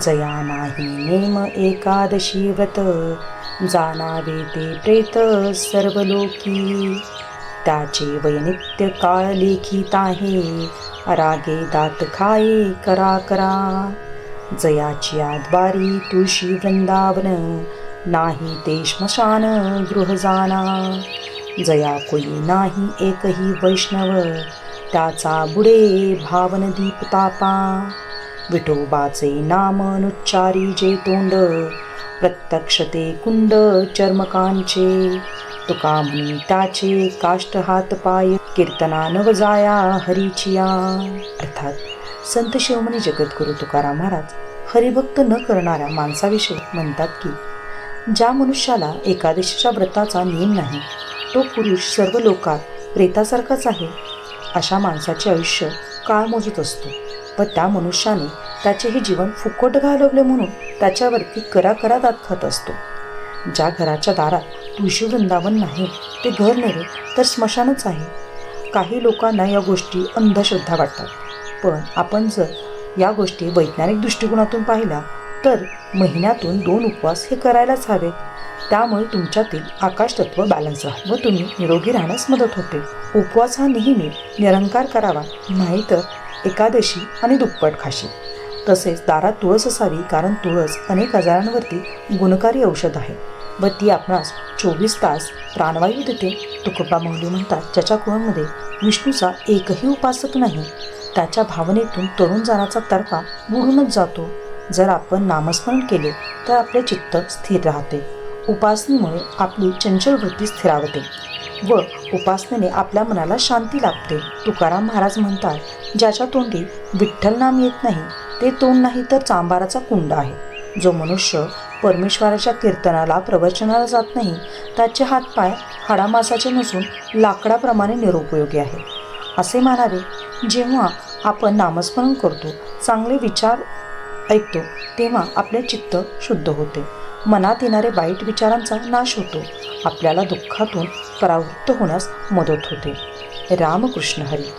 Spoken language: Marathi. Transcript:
जया नाही नेम एकादशी व्रत. जाणावे ते प्रेत सर्व लोकी त्याचे वैनित्य काळ लेखित आहे. रागे दात खाये करा करा. जयाची आद्वारी तुळशी वृंदावन. नाही ते श्मशान गृह जाना. जया कोई नाही एकही वैष्णव. त्याचा बुडे भावन दीप तापा. विठोबाचे नाम अनुच्चारी जे तोंड प्रत्यक्ष ते कुंड चर्मकांचे तुका म्हणी त्याचे काष्ट हात पाय कीर्तना नवजाया हरीचिया. अर्थात संत शिवमणी जगद्गुरु तुकाराम महाराज हरिभक्त न करणाऱ्या माणसाविषयी म्हणतात की ज्या मनुष्याला एकादशीच्या व्रताचा नियम नाही तो पुरुष सर्व लोकात प्रेतासारखाच आहे. अशा माणसाचे आयुष्य काळ मोजत असतो व त्या मनुष्याने त्याचे हे जीवन फुकट घालवले म्हणून त्याच्यावरती करा करा दात खात असतो. ज्या घराच्या दारात तुळशी वृंदावन नाही ते घर नव्हे तर स्मशानच आहे. काही लोकांना या गोष्टी अंधश्रद्धा वाटतात. पण आपण जर या गोष्टी वैज्ञानिक दृष्टिकोनातून पाहिल्या तर महिन्यातून दोन उपवास हे करायलाच हवेत. त्यामुळे तुमच्यातील आकाशतत्व बॅलन्स राहत व तुम्ही निरोगी राहण्यास मदत होते. उपवास हा नेहमी निरंकार करावा नाहीतर एकादशी आणि दुप्पट खाशी. तसेच दारात तुळस असावी कारण तुळस अनेक आजारांवरती गुणकारी औषध आहे. व ती आपणास चोवीस तास प्राणवायू देते. तुकोबा माऊली म्हणतात ज्याच्या कुळामध्ये विष्णूचा एकही उपासक नाही त्याच्या भावनेतून तरुण जाण्याचा तडका बुडूनच जातो. जर आपण नामस्मरण केले तर आपले चित्त स्थिर राहते. उपासनेमुळे आपली चंचल वृत्ती स्थिरावते व उपासनेने आपल्या मनाला शांती लाभते. तुकाराम महाराज म्हणतात ज्याच्या तोंडी विठ्ठल नाम येत नाही ते तोंड नाही तर चांबाराचा कुंड आहे. जो मनुष्य परमेश्वराच्या कीर्तनाला प्रवचनाला जात नाही त्याचे हातपाय हाडामासाचे नसून लाकडाप्रमाणे निरुपयोगी आहे. असे मानावे जेव्हा आपण नामस्मरण करतो चांगले विचार ऐकतो तेव्हा आपले चित्त शुद्ध होते. मनात येणारे वाईट विचारांचा नाश होतो. आपल्याला दुःखातून परावृत्त होण्यास मदत होते. रामकृष्ण हरी.